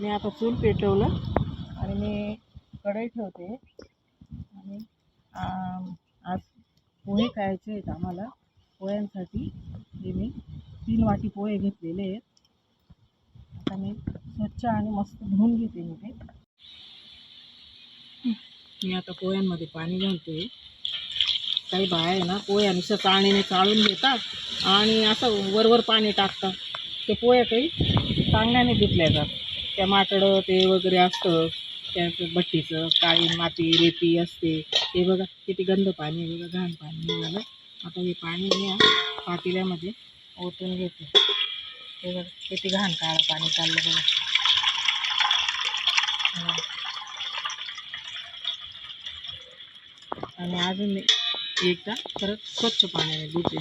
मी आता चूल पेटवलं आणि मी कढई ठेवते. आणि आज पोहे खायचे आहेत आम्हाला. पोह्यांसाठी हे मी तीन वाटी पोहे घेतलेले आहेत. आता मी स्वच्छ आणि मस्त धुवून घेते मी ते. मी आता पोह्यांमध्ये पाणी घालते. काही बाया आहे ना पोह्या नुसतं चाळणीने चाळून घेतात आणि असं वरवर पाणी टाकतात. ते पोहे काही चांगल्याने धुतल्या जातात. त्या माटडं ते वगैरे असतं त्याचं भट्टीचं काळी माती रेती असते. ते बघा किती गंद पाणी आहे बघा घाण पाणी निघालं आता हे पाणी मी या पातेल्यामध्ये ओतून घेते. ते बघा किती घाण काळं पाणी चाललं बघा. आणि अजून एकदा परत स्वच्छ पाण्याने धुते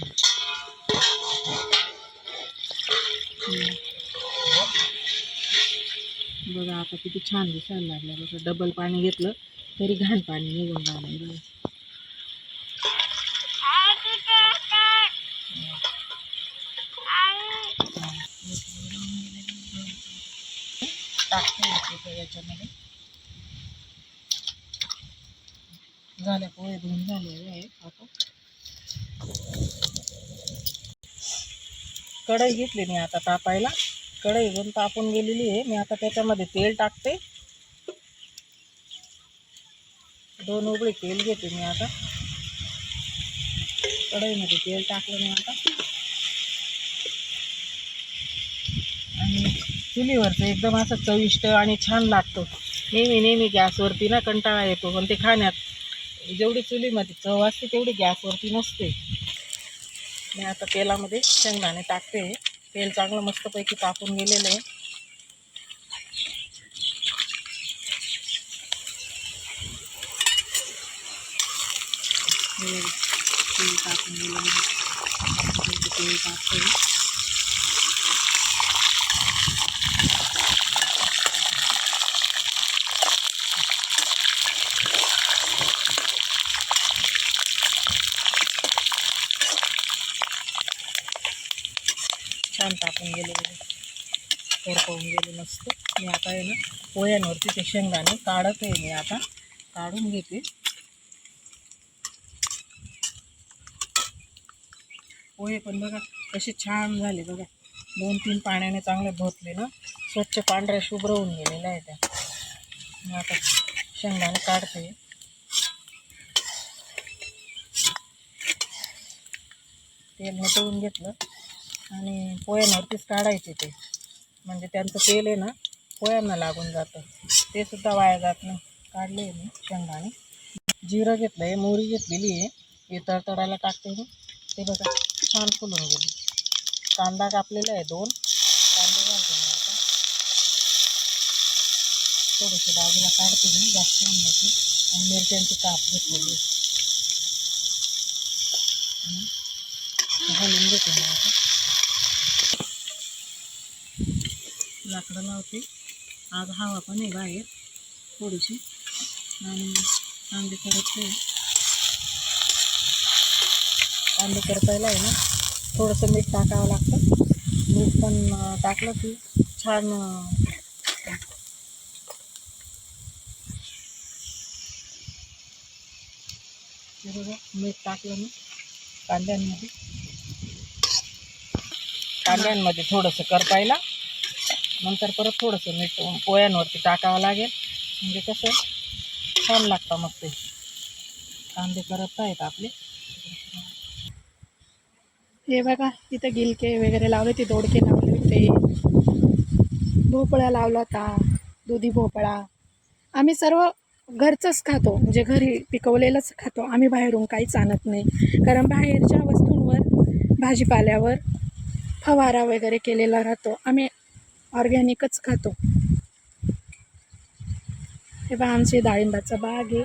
बघा आता किती छान दिसायला लागलं. बघा डबल पाणी घेतलं तरी घाण पाणी निघून राहिलं बघा. टाकते याच्यामध्ये. झाल्या पोहे धुवून झालेले आहे आता कढई घेतली मी आता तापायला. कढई पण तापून गेलेली आहे. मी आता त्याच्यामध्ये तेल टाकते. दोन उघडे तेल घेते मी आता. कढईमध्ये तेल टाकलं मी आता. आणि चुलीवरचं एकदम असं चविष्ट आणि छान लागतो. नेहमी नेहमी गॅसवरती ना कंटाळा येतो पण ते खाण्यात जेवढी चुलीमध्ये चव असते तेवढी गॅसवरती नसते. मी आता तेलामध्ये शेंगदाणे टाकते. तेल चांगलं मस्तपैकी तापून गेलेलं आहे. तेल तापून गेलेलं आहे. मस्तपैकी तेल टाकते छान टाकून गेले बघा. करपवून गेले मस्त. मी आता आहे ना पोह्यांवरती ते शेंगदाणे काढत आहे मी आता. काढून घेते. पोहे पण बघा कसे छान झाले बघा. दोन तीन पाण्याने चांगले धुतले ना. स्वच्छ पांढऱ्या शुभ्र होऊन गेलेल्या आहे त्या. मी आता शेंगदाणे काढते. तेल मिटवून घेतलं. आणि पोह्यांवरतीच काढायचे ते. म्हणजे त्यांचं तेल आहे ना पोह्यांना लागून जातं. ते सुद्धा वाया जात नाही. काढले आहे मी शेंगदाणे. जिरं घेतलं आहे मोहरी घेतलेली आहे. हे तडतडायला टाकते मी. ते बघा छान फुलून गेली. कांदा कापलेला आहे दोन. कांदे घालते मी आता. थोडेसे बाजूला काढते मी. जास्त आणण्याची आणि मिरच्यांची काप घेतलेली आहे. घालून घेते मी आता. लाकडं लावते. आज हवा पण आहे बाहेर थोडीशी. आणि कांदे करत. कांदे करपायला आहे ना थोडंसं मीठ टाकावं लागतं. मीठ पण टाकलं की छान बघा मीठ टाकलं मी कांद्यांमध्ये. कांद्यांमध्ये थोडंसं करपायला नंतर परत थोडंसं मीठ पोह्यांवरती टाकावं लागेल. म्हणजे कसं छान लागतं मग ते. कांदे करत आहेत आपले. हे बघा इथं गिलके वगैरे लावले ते दोडके लावले होते. भोपळा लावला होता दुधी भोपळा. आम्ही सर्व घरचंच खातो. म्हणजे घरी पिकवलेलंच खातो. आम्ही बाहेरून काहीच आणत नाही. कारण बाहेरच्या वस्तूंवर भाजीपाल्यावर फवारा वगैरे केलेला राहतो. आम्ही ऑर्गॅनिकच खातो. हे बा आमची डाळिंबाचा बाग आहे.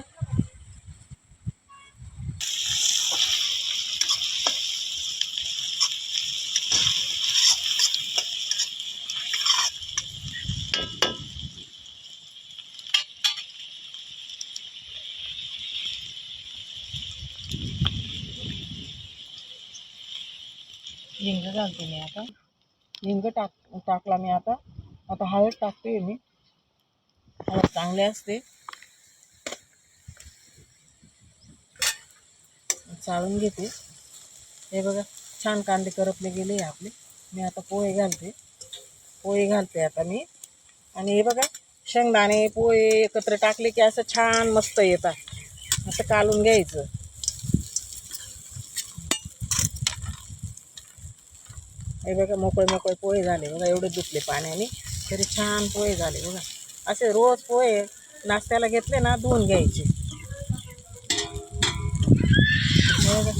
हिंग घालते मी आता. हिंग टाक टाकला मी आता. आता हळद टाकते मी. हळद चांगले असते. चाळून घेते. हे बघा छान कांदे करपले गेले आपले. मी आता पोहे घालते. पोहे घालते आता मी. आणि हे बघा शेंगदाणे पोहे एकत्र टाकले की असं छान मस्त येतात. असं कालून घ्यायचं. हे बघा मोकळे मोकळे पोहे झाले बघा एवढे दुखले पाण्याने. तरी छान पोहे झाले बघा. असे रोज पोहे नाश्त्याला घेतले ना धुवून घ्यायचे. बघा.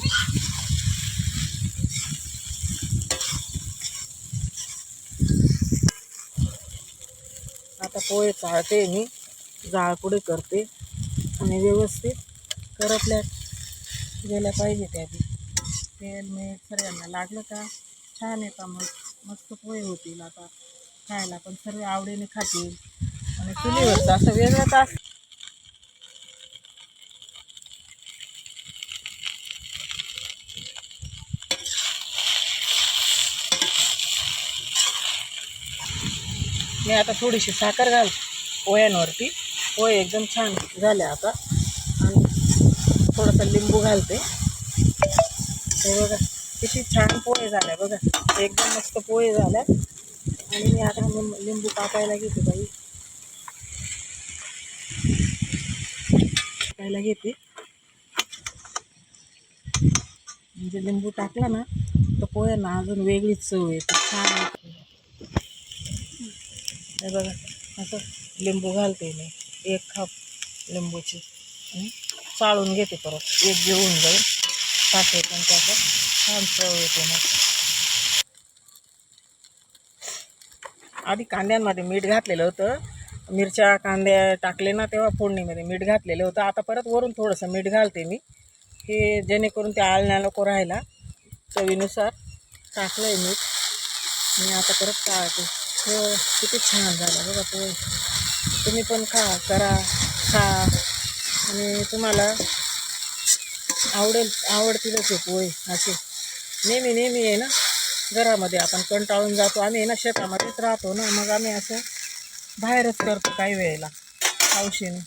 आता पोहे चाळते मी जाळपुडे करते आणि व्यवस्थित करपल्या गेल्या पाहिजे त्या तेल मीठ सगळ्यांना लागलं का? छान येतात मग? मस्त पोहे होतील आता खायला पण सर्व आवडीने खातील. आणि चुलीवरचं असं वेगळं तास मी आता थोडीशी साखर घाल पोह्यांवरती. पोहे एकदम छान झाले आता. आणि थोडंसं लिंबू घालते. हे बघा. किती छान पोहे झाले बघा. एकदम मस्त पोहे झाल्या आणि मी आता लिंबू कापायला घेते बाई. कापायला घेते. म्हणजे लिंबू टाकला ना तर पोह्यांना अजून वेगळीच चव येते. छान येते. हे बघा असं लिंबू घालते मी. एक खाप लिंबूची. चाळून घेते परत. एक घेऊन जाईल. टाकते पण त्याचं. छान चव येते मग आधी कांद्यांमध्ये मीठ घातलेलं होतं. मिरच्या कांद्या टाकले ना तेव्हा फोडणीमध्ये मीठ घातलेलं होतं. आता परत वरून थोडंसं मीठ घालते मी. की जेणेकरून ते आळण्या नको राहायला. चवीनुसार टाकलं आहे मीठ. मी आता परत टाळते. हो किती छान झालं बघा पोहे तुम्ही पण खा करा खा. आणि तुम्हाला आवडेल आवडतीलच हे पोहे असे. नेहमी नेहमी आहे ना घरामध्ये आपण कंटाळून जातो. आम्ही आहे ना शेतामध्येच राहतो ना मग आम्ही असं बाहेरच करतो काही वेळेला हौशीने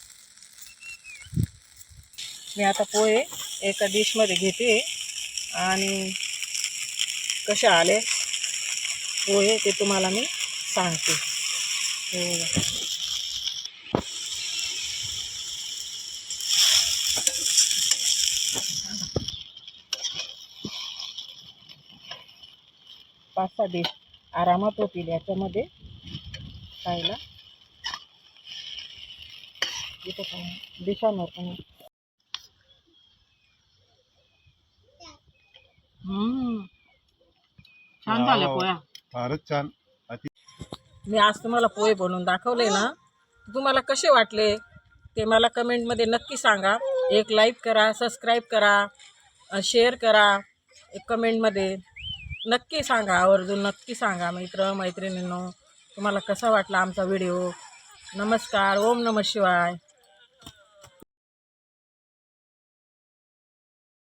मी आता पोहे एका डिशमध्ये घेते आणि कसे आले पोहे ते तुम्हाला मी सांगते. हो. पाच सहा डिश आरामात होतील याच्यामध्ये. खायला. इथं पण डिशांवर पण. छान झाल्या वाव. पोया फारच छान. मी आज तुम्हाला पोहे बनवून दाखवले ना तुम्हाला कसे वाटले ते मला कमेंटमध्ये नक्की सांगा. एक लाईक करा सबस्क्राईब करा शेअर करा एक कमेंटमध्ये. नक्की सांगा आवर्जून नक्की सांगा मित्र मैत्रिणींनो. तुम्हाला कसा वाटला आमचा व्हिडिओ? नमस्कार ओम नम शिवाय.